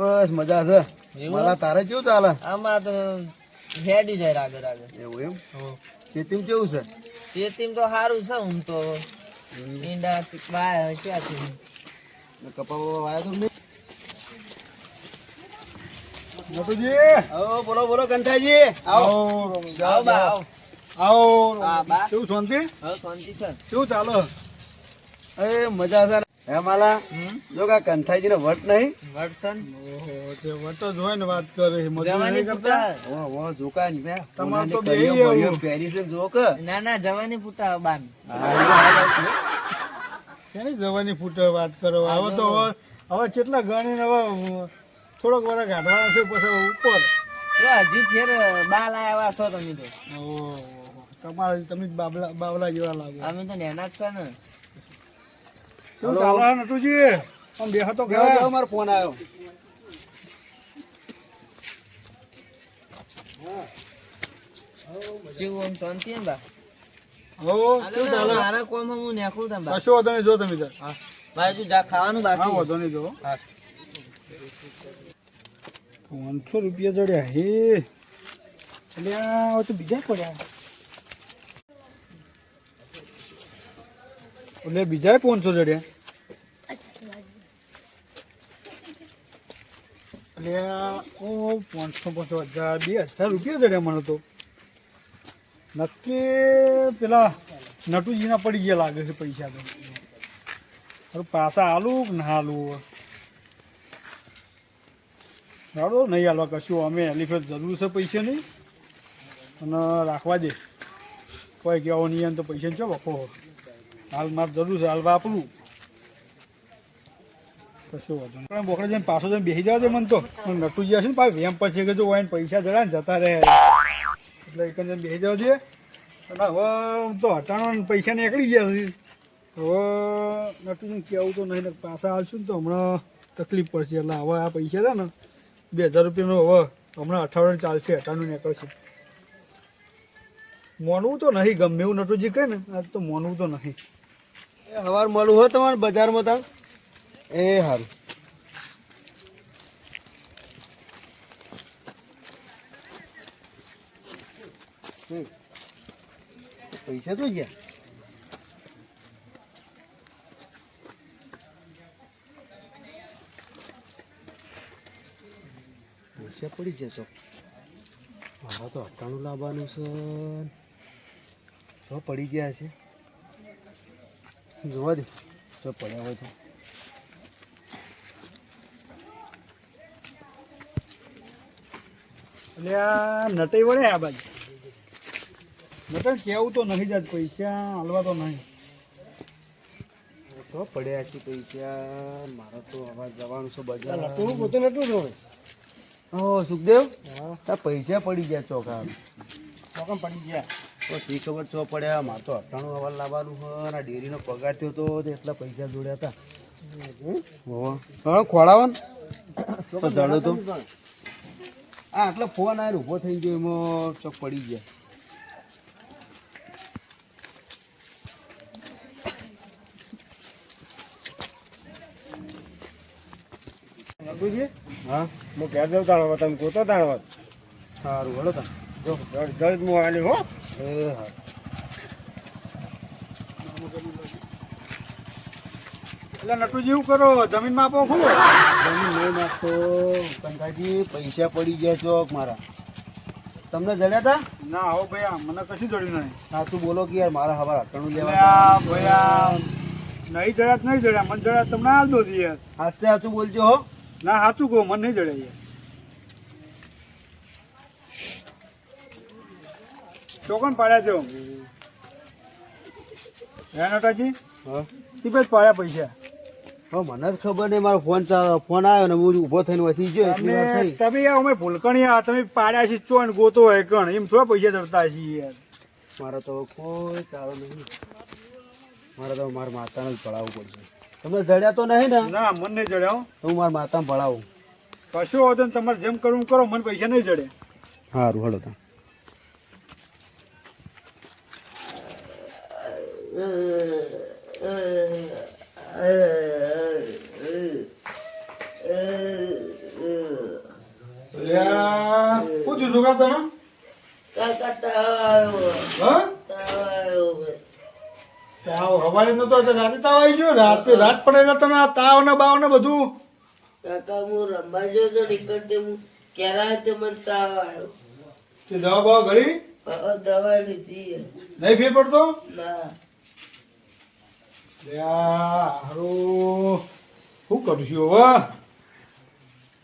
બસ મજા છે. મારા તારે કેવું ચાલે? આમાં તો હેડી જાય રાગે રાગે. એવું એમ? ખેતીમાં કેવું છે? ખેતીમાં તો સારું છે હું તો. ઈંડા વાયા ક્યાંથી? ને કપા બપા વાયા તો નહીં. નટુજી આવો બોલો બોલો કંઠાજી. આવો. આવો બા આવો. આવો. કેવું શાંતિ? હા શાંતિ સર કેવું ચાલો? એ મજા છે. હે માલા? જો કા કંઠાજી ને વટ નહીં? વટસન? ઓહો તે વટ જ હોય ને વાત કરે જવાની પૂતા. ઓ ઓ જોકા ને બે તમારે તો બે એવું. પહેરી છે ને ના ના જવાની પૂતા બાન. કેની જવાની ફૂટે વાત કરો? હવે તો હવે હવે ગણી ને હવે થોડોક વરા કાઢવાના છે પછી ઉપર. હજી ફેર બાલ આવ્યા છો તમે તો. ઓહો તમારે તમે બાબલા બાબલા જેવા લાગો. અમે તો નેના જ છે ને. શું ચાલે નટુજી? આમ બેહો તો ગયા મારો ફોન આવ્યો? શાંતિ બા? હો. શું ચાલે મારા કોમ હું નેખું તમે બા. કશો વાંધો નહીં જો તમે તાર. ભાઈ તું જા ખાવાનું હા વધો નહીં જો. પાંચસો રૂપિયા જડ્યા હે. એટલે તો બીજા પડ્યા. એટલે બીજા પાંચસો ચડ્યા. એટલે ઓ પાંચસો પાંચસો હજાર, બે હજાર રૂપિયા ચડ્યા મને તો. નક્કી પેલા નટુજીના પડી ગયા લાગે છે પૈસા તો. પાછા આલું કે ના આલું રાડો નહીં હાલવા કશું. અમે એલિફેન્ટ જરૂર છે પૈસાની. અને રાખવા દે. કોઈ કહેવો નહીં તો પૈસા ચો બાપો હાલ મારે જરૂર છે, હાલ વાપરું. કશું પાછો બેસી જવા દે મને તો. મને નટું ગયા છે ને, પાછું વેમ પછી કે જો હોય પૈસા જરા જતા રહે. એટલે એક બેસી જવા દે અને હવે તો હટાણો પૈસા નીકળી ગયા છે. હવે નટુજીને કહેવું તો નહીં પાછા આવશું તો હમણાં તકલીફ પડશે. એટલે હવે આ પૈસા છે ને, બે હજાર રૂપિયાનો હવે હમણાં અઠાવન ચાલશે અઠાણું નીકળશે. મોનવું તો નહીં ગમે એવું નટુજી કહે ને આજ તો મોનવું તો નહીં. એ હવાર મળું હો તમારે બજારમાં તાર એ સારું. પૈસા તો ગયા. પૈસા પડી જશો હા તો અઠાણું લાવવાનું છે. તો પડી ગયા છે. જોવા દે. જો પડ્યા હોય તો. એટલે આ નટાઈ વળે આ બાજુ. નટાઈ કેવું તો નહીં જાત પૈસા હાલવા તો નહીં. તો પડ્યા છે પૈસા. મારે તો હવે જવાનું છે બજાર. નટું પોતે નટું જ હોય. ઓ સુખદેવ? હા. પૈસા પડી ગયા ચોખા ચોકમ પડી ગયા. તો શી ખબર ચો પડ્યા મારે તો અઠાણું હવાર લાવવાનું હોય અને આ ડેરીનો પગાર થયો તો એટલા પૈસા જોડ્યા હતા. હોવે. ને. તો તો હા એટલે ફોન આવ્યો ઊભો થઈ ગયો એમાં ચોક પડી ગયા. નટુજી હા? હું ઘેર જઉં તમે કોતો તાણો સારું હલો તા જો જળ જળ હું આલી હા. એટલે નટુજી એવું કરો જમીનમાં આપો ખૂબ જમીન નહીં નાખતો. કંકાજી પૈસા પડી ગયા ચોક મારા. તમને જડ્યા હતા ના હો ભાઈ આ મને કશું જડ્યું નહીં. સાચું બોલો કે યાર મારા હવાર અટણું લેવા ભાઈ નહીં જડ્યા નહીં જડ્યા મને જડ્યા તમને આ દો યાર. હાથે હાથું બોલજો હો. ના સાચું કહો મને નહીં જડ્યા યાર. ચોકન પાડ્યા છો? હે નટાજી? સીપે જ પાડ્યા પૈસા? હા મને જ ખબર નહીં મારો ફોન ફોન આવ્યો ને હું ઊભો થઈને વસી ગયો એટલે તમે યાર અમે ભૂલકણી આ તમે પાડ્યા છે ચોન ગોતો હોય કણ એમ થોડા પૈસા ચડતા છીએ યાર. મારે તો કોઈ ચાલો નહીં. મારે તો મારા માતાને જ ભળાવવું પડશે. તમને જડ્યા તો નહીં ને? ના મને નહીં જડ્યા તો હું મારા માતાને ભળાવું કશું હોતો ને તમારે જેમ કરવું કરો મને પૈસા નહીં જડે. સારું હળો તા અલ્યા, શું થયું છોકરા તને કાકા તાવ આવ્યો હા તાવ આવ્યો તાવ નતો તો રાતે તાવ આવી ગયો રાત રાત પડે તને તાવ ને બાવ ને બધું કાકા હું રમવા ગયો તો નીકળતે હું ક્યારે તે મને તાવ આવ્યો. તે દવા બવા ઘડી દવા લીધી નહીં ફેર પડતો? ના. હારું. શું કરું છું હવે?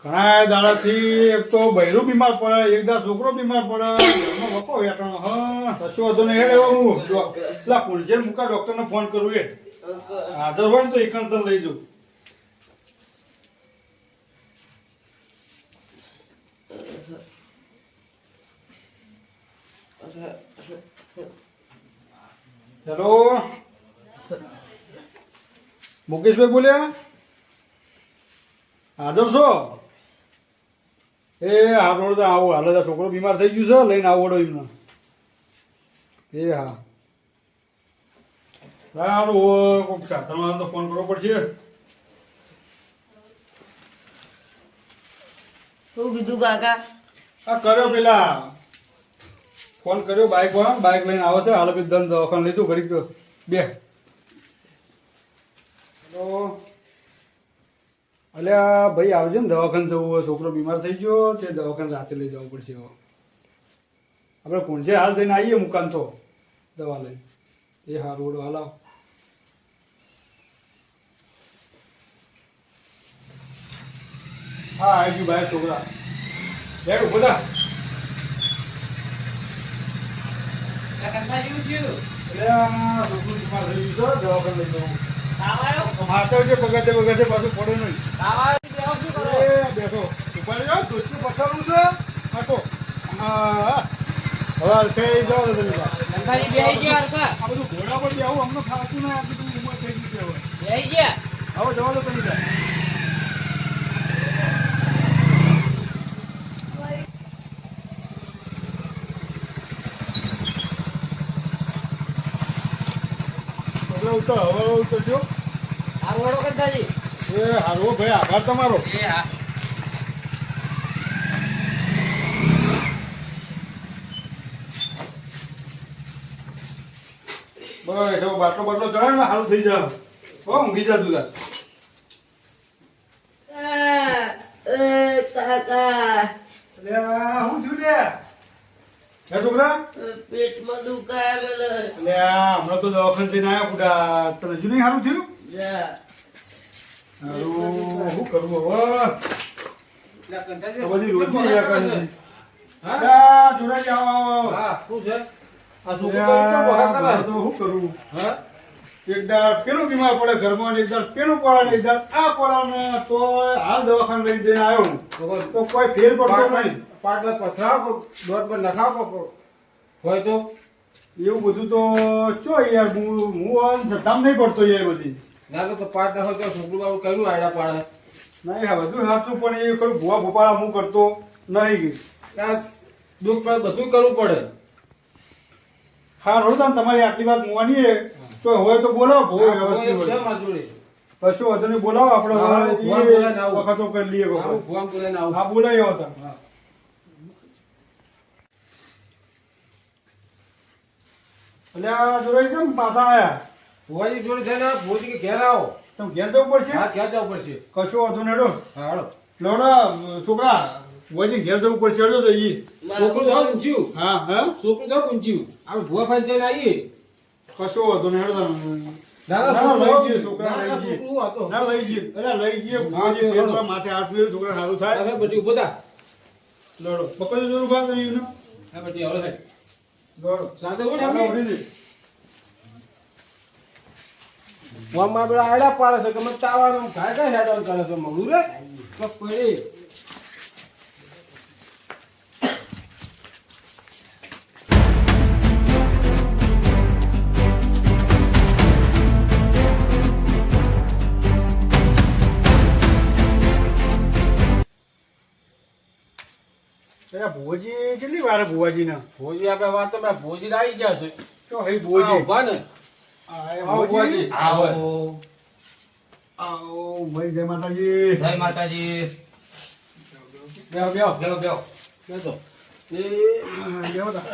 ઘણા દાડાથી એક તો બૈરું બીમાર પડે એક દા છોકરો બીમાર પડે. ઘરમાં વકો વેટાણો હા. કશો વાંધો નહીં હેડ હું. પેલા કુલજેલ મુકા ડોક્ટરને ફોન કરું એ હાજર હોય ને તો તને લઈ જાઉં. હેલો? મુકેશભાઈ બોલ્યા? હાજર છો? એ હા તો આવો હાલો છોકરો બીમાર થઈ ગયું છે, લઈને આવો એમને. એ હા. સારું કોઈક સાધનમાં તો ફોન કરવો પડશે. શું કીધું કાકા? આ કર્યો પેલા. ફોન કર્યો બાઇક વાળા બાઇક લઈને આવે છે. હાલ પછી દંડ દવાખાને લીધું ઘડીક તો. બે. હેલો. અલ્યા ભાઈ આવજે ને દવાખાને જવું હોય છોકરો બીમાર થઈ ગયો તે દવાખાને રાતે લઈ જવું પડશે હવે આપણે કુંજે હાલ જઈને આવીએ મુકાન તો. દવા લઈને. એ હારું રોડ હાલ હા આવી ગયું ભાઈ છોકરા. બેઠ. ઊભો થા હવે જવા દો બીમાર થઈ ગયું છે દવાખાને લઈ જવું માથે જે બગાતે બગાતે પાછું પડે નહીં એ બેઠો ઉપર જાઓ દોસ્તું પછાડું છે આખો હા હવે અલકાઈ જાઓ તો તમે બા. આ બધું ઘોડા પર આવું અમને ખાતું ના આપી તું ઉંમર થઈ ગઈ છે હવે હવે જવા દો તમે ત્યાં. હવે ઉતર હવે ઉતરજો એ હારો ભાઈ આભાર તમારો. બસ હવે બાટલો બાટલો ચડાય ને સારું થઈ જાય. હો ઊંઘી જા તું તાર. કાકા શું થયું લે? હે છોકરા? પેટમાં દુખાય મને અલે આ હમણાં તો દવાખાને જઈને આવ્યા બુડા તને હજુ નહીં સારું થયું? હારું શું કરવું હવે? બધી કરે તો શું કરવું હા દાડ પેલું બીમાર પડે ઘરમાં ને એક દાડ પેલું પડે ને એક દાડ આ પડે ને તો હાલ દવાખાને લઈ જઈને આવ્યો તો કોઈ ફેર પડતો નહીં. હોય તો? એવું બધું તો ચો યાર હું હું જટામ જતામ નહીં પડતો યાર બધી. ના તો પાટ ના હોય તો છોકરું બાબુ કર્યું આડા પાડે? નહીં હા બધું સાચું પણ એ કયું ભૂવા ભોપાળા હું કરતો નહીં આ દુઃખ પર બધું કરવું પડે. હા રોડ તમારી આટલી વાત મોવાની એ તો હોય તો બોલાવો વ્યવસ્થિત પછી વધુ કશું વાંધો નહીં બોલાવો આપણે એ. વખતો કરી લઈએ. હા બોલાવી આવો. એટલે આ જોડે છે પાછા આયા? ભુવાજી જોડે છે ને ભુવાજી કે ઘેર આવો. તમે ઘેર જવું પડશે? હા ઘેર જવું પડશે. કશો વાંધો નહીં હેડો. હા હાલો લોડા છોકરા વજી ઘેર જવું પડશે હેડો તો ઈ. છોકરું જાવ ઊંચ્યું હા હા? છોકરું જાવ ઊંચ્યું આપણે ભુવા ફાઈ જઈને આવીએ. કશો વાંધો નહીં હેડો તમે. ભુવાજી હેડો. માથે હાથ ફેરવે, છોકરા સારું થાય. પછી ઊભો થા. લડો પકડી જરૂર ભાગ. હા પછી હવે સાહેબ. ફોનમાં પેલા આડા પાડે છે કે મને ચાવાનું ઘાય ઘાય હેડવાન કરે છે મમ્મી રે? પડી. ભુવાજી કેટલી વાર ભુવાજીના? ભોજી આપણે વાત તો ભાઈ ભોજી આવી ગયા છે. તો હે આ ભુવાજી ઊભા ને આવો ભુવાજી. ભુવાજી. આવો. આવો ભાઈ જય માતાજી. જય માતાજી. બેહો બેહો બેહો બેહો. બેસો એ બેહો તા.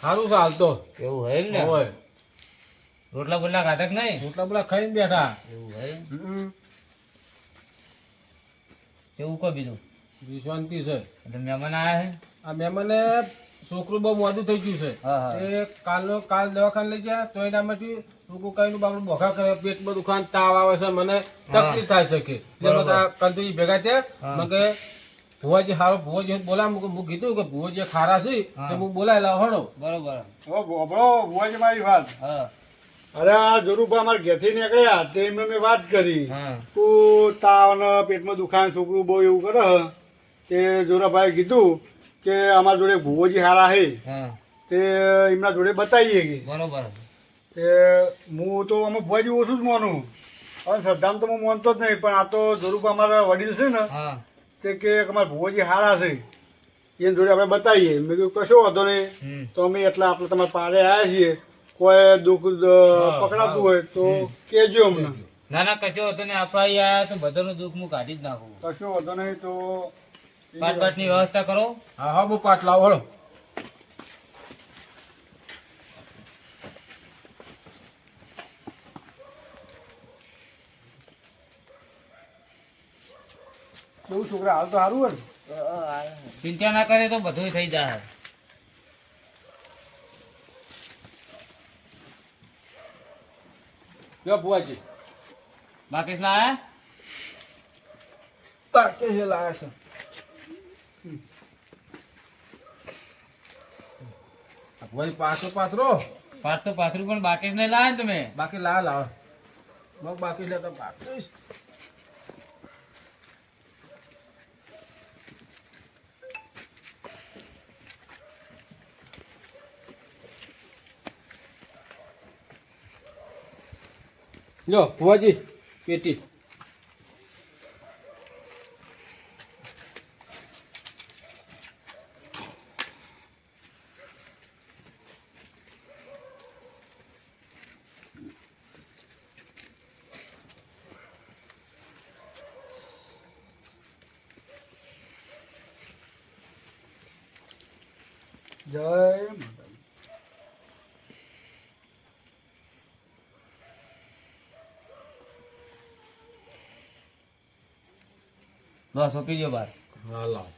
સારું છે હાલ તો. એવું હે ને? હોય. રોટલા બોટલા ખાતા કે નહીં? રોટલા બોટલા ખાઈને બેઠા. એવું હે એવું કહો બીજું. બી શાંતિ છે. એટલે મહેમાન આવ્યા છે આ મહેમાને છોકરું બહુ મોડું થઈ ગયું છે. હા હા. એ કાલનો કાલ દવાખાને લઈ ગયા તો એનામાંથી લોકો કઈ નું બાપડું બોખા કરે પેટમાં દુખાન તાવ આવે છે મને તકલીફ થાય છે કે. બધા ભેગા થયા. હા. મને ભુવાજી હારો ભુવાજી બોલા મું કીધું કે ભુવાજી ખારા છે તો હું બોલાય લાવ હળો બરોબર. ઓ બોબડો ભુવાજી મારી વાત. હા. અરે આ જરૂરભા અમારા ઘેરથી નીકળ્યા તે એમને મેં વાત કરી. તું તાવ ને પેટમાં દુખાય છોકરું બહુ એવું કરે હે. તે જોરાભાઈ કીધું કે અમારા જોડે ભુવોજી હારા હે. તે એમના જોડે બતાવીએ કે. બરોબર. તે હું તો અમે ભુવાજી ઓછું જ માનું. હવે શ્રદ્ધામ તો હું માનતો જ નહીં પણ આ તો જોરુભા અમારા વડીલ છે ને તે કે અમારા ભુવોજી હારા છે. એની જોડે આપણે બતાવીએ. મેં કીધું કશો વાંધો નહીં. તો અમે એટલા આપણે તમારા પારે આવ્યા છીએ. કોઈ દુઃખ પકડાતું હોય તો કેજો અમને. ના ના કશો વાંધો નહીં. આપણા અહીંયા તો બધાનું દુઃખ હું કાઢી જ નાખું. કશો વાંધો નહીં તો પાટની વ્યવસ્થા કરો. હા હા બહુ પાટ લાવો હળો. કેવું છોકરા હાલ તો સારું હોય ચિંતા ના કરે તો બધું થઈ જાય જો ભુવાજી. બાકી શું આયા બાકી લાયા છે? ભુવાજી પાછો પાથરો. પાટ તો પાથરું પણ બાકી ને લાવે તમે. બાકી લાવ લાવ મગ બાકી લે તો બાકી લો ફુવાજી પેટી જય માતાજી. બસ સોંપી દો બાર હા લાવ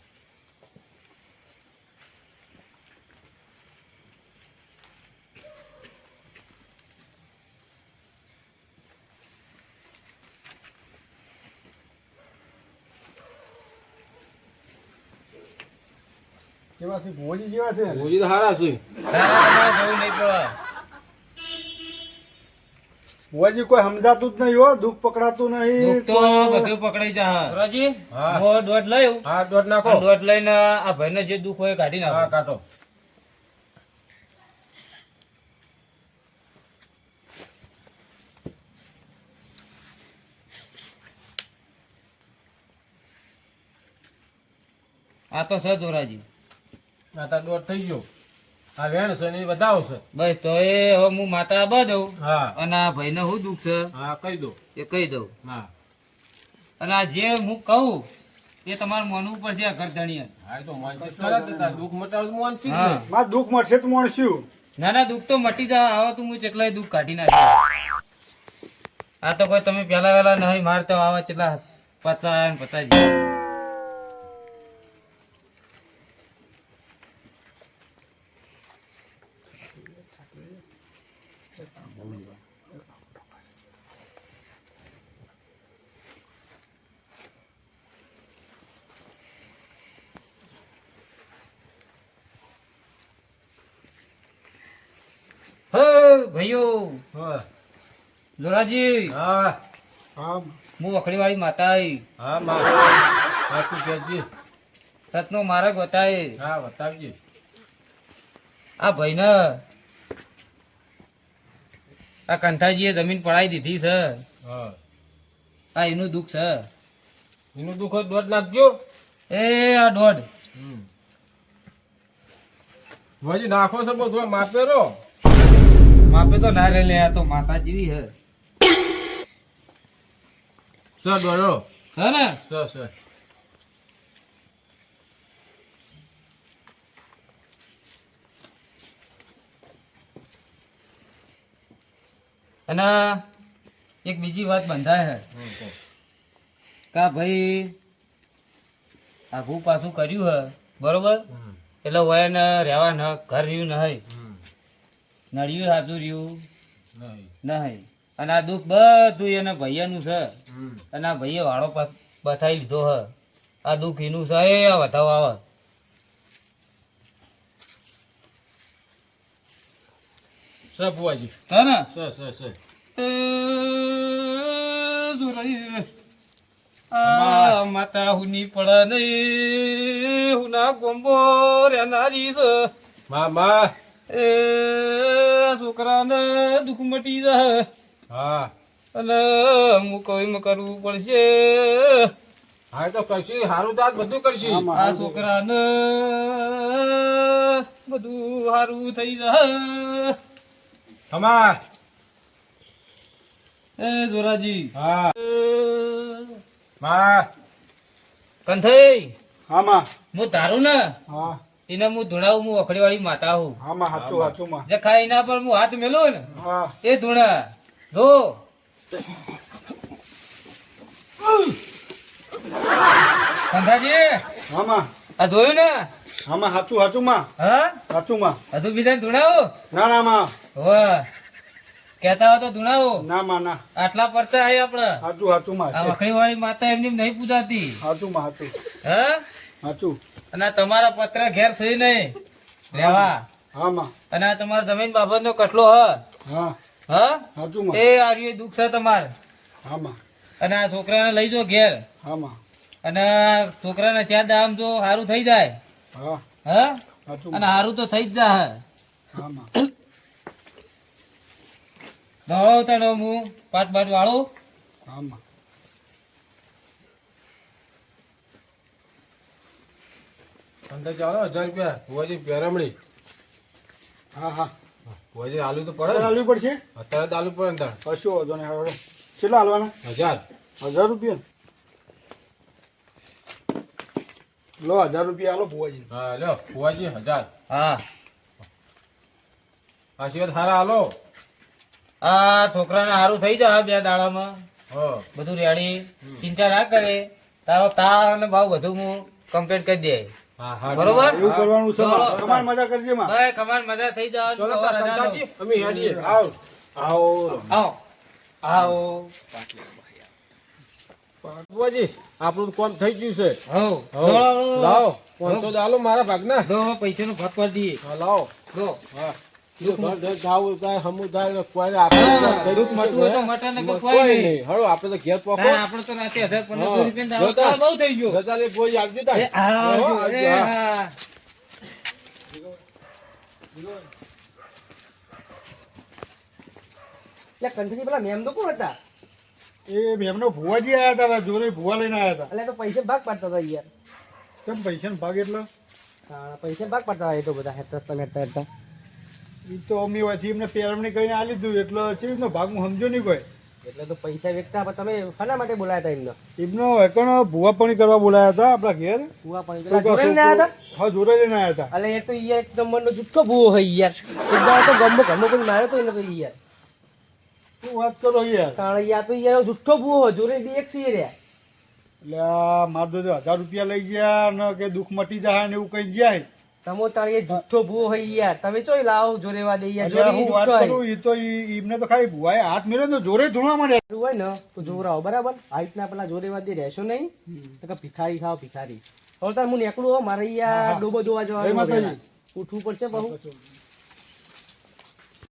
કેવા છે? ભોજી જેવા છે? ભોજી તો હારા છે. તમારે જવું નહીં પડે ભુવાજી કોઈ સમજાતું જ નહીં હો દુઃખ પકડાતું નહીં દુઃખ તો બધું પકડાઈ જા રાજી હા. હું દોઢ લઈ હા દોઢ નાખો. દોઢ લઈને આ ભાઈને જે દુઃખ હોય કાઢી હા નાખો કાઢો. આ તો છે જોરાજી. આ તો દોઢ થઈ ગયો. આ વેણ છે ને એ બધા આવશે બસ તો એ હવે હું માતા આબા દઉં હા. અને આ ભાઈને શું દુઃખ છે. હા કહી દઉં એ કહી દઉં. હા. અને આ જે હું કહું એ તમારું માનવું ઉપર છે ઘરધણીએ હા એ તો ખરા દુઃખ મટાવમાં દુઃખ મટશે તો મળશું ના ના દુઃખ તો મટી જાય. આવો તો હું કેટલાય દુઃખ કાઢી નાખી આ તો કોઈ તમે પેલા વેલા નહીં મારતા આવા કેટલા પચાસ પચાસ હે ભાઈઓ. હા. જોરાજી. હા. હા હું વખડી માતા આઈ હા માં. હા તું કહેજે. સતનો માર્ગ બતાય હા બતાવજે. આ ભાઈને આ કંઠાજીએ જમીન પડાવી દીધી છે. હા. આ એનું દુઃખ છે. એનું દુઃખ દોઢ નાખજો એ આ દોઢ. હજી નાખો છે બધું માપે રો માપે તો ના રે લે આ તો માતા જેવી હે. સર દોડો હે ને? સર સર અને એક બીજી વાત બંધાય છે કા ભાઈ આઘું પાછું કર્યું હે બરોબર? એટલે વયન રહેવા ન ઘર રહ્યું નહીં નળિયું સાચું રહ્યું? નહીં. અને આ દુઃખ બધું એના ભૈયાનું છે. અને આ ભાઈએ વાળો બતાવી લીધો હ આ દુઃખ એનું છે એ વધાવ આવે. સર બુવાજી હે ને? સર આ માતા હુની પડા નહીં હુના ગોંબો રેનારી છે. મામા. એ છોકરાને દુઃખ મટી જાય. હા. અને હું કઈ કરવું પડશે? હા તો કરશી સારું તો બધું કરશી. આ છોકરાને બધું સારું થઈ જાય. ખમા એ જોરાજી. હા. માં મા કંથઈ હા માં હું તારું ને? હા. એને હું ધૂણાવું હું અખડી વાળી માતા હું. હા હાચું સાચું માં. જે ખાય એના પર હું હાથ મેલો ને એ ધૂણા. ધો. સંધાજી હા માં. આ ધોયું ને? હા માં હાચું સાચું માં. હા? હાચું માં. હજુ બીજા ધૂણાવો? ના ના માં. વાહ કેતા હો તો ધૂણાવો. ના માં ના. આટલા પરચા આય આપડે સાચું હાચું માં આ અખડી વાળી માતા એમની નહીં પૂજાતી. સાચું માં હાચું. હા? સાચું અને તમારા પત્ર ઘેર સહી નહીં. લેવા હા અને તમારા જમીન બાબતનો કટલો હ. હા. એ આર્યું દુઃખ છે તમારે. અને આ છોકરાને લઈ જો ઘેર. અને છોકરાને ચાર દામ જો સારું થઈ જાય. હા. હા? અને સારું તો થઈ જ જાય દોડવતા હું પાંચ પાંચ વાળું હા માં અંદર ચાલો હજાર રૂપિયા. બુવાજી પેરમણી. હા હા. બુવાજી આલુ તો પડે આલુ પડશે? અત્યારે તો આલુ પડે અંદર કશું વાંધો નહીં હવે કેટલા હાલવાના હજાર. હજાર રૂપિયા? લો હજાર રૂપિયા આલો ભુવાજી હા લો બુવાજી હજાર. હા. આશીર્વાદ સારા હાલો આ છોકરાને સારું થઈ જાય બે દાડામાં. હો. બધું રેડી ચિંતા ના કરે. તારો તાર અને ભાવ બધું હું કમ્પ્લીટ કરી દે. બરોબર? એવું કરવાનું છે માં. મજા કરજે માં. ભાઈ કમાન મજા થઈ જાય ચલો તાર અમે હેડીએ. આવ. આવો. આવો. આવો. બુવાજી આપણું કોમ થઈ ગયું છે. લાવો. પાંચસો મારા ભાગના. ના પૈસા નું ભાગ દઈએ. લાવો. હા. કંઠી પેલા મેમ તો કોણ હતા? એ એમનો ભુવાજી આયા હતા જોડે ભુવા લઈને આયા હતા એટલે તો પૈસા ભાગ પાડતા હતા યાર. કેમ પૈસા ભાગ એટલો? પૈસા ભાગ પાડતા હતા એ તો બધા હેઠતા હેઠતા હેઠતા ઈ તો અમે વાંચી એમને પેરમણી કરીને આલી દીધું એટલે છે એમનો ભાગ હું સમજો નહીં કોઈ. એટલે તો પૈસા વેચતા પણ તમે શાના માટે બોલાયા હતા એમને? એમનો એકણ ભુવાપણી કરવા બોલાયા હતા આપણા ઘેર. ભૂવા પાણી પેલા જોડે લઈને આવ્યા હતા હા જોડે લઈને આયા હતા. એટલે એ તો યાર એક નંબરનો જુઠ્ઠો ભૂવો હોય યાર. એક દાડો તો ગમો ગમો કોઈ માર્યો તો એને તો યાર. શું વાત કરો યાર? કારણ યાર તો યાર જુઠ્ઠો ભૂવો જોડે બી એક સી રહ્યા. એટલે આ માર જોડે હજાર રૂપિયા લઈ ગયા ને કે દુઃખ મટી જાય ને એવું કઈ જાય તમો તારે જુઠ્ઠો ભૂવો હોય યાર. તમે ચોય લાવો જોરે વા દે યાર જોરે હું વાત કરું ઈ તો ઈમને તો ખાલી ભૂવાય હાથ મેળ્યો તો જોરે ધૂણવા માંડ્યા હોય ને તો જોરાવ બરાબર? હાઈટ ના પેલા જોડે વાદે રહેશો નહીં. તો કે ભિખારી ખાઓ ભિખારી. હવે તાર હું નીકળું હો મારે યાર ડોબો જોવા જવાનું. ઉઠવું પડશે બહુ.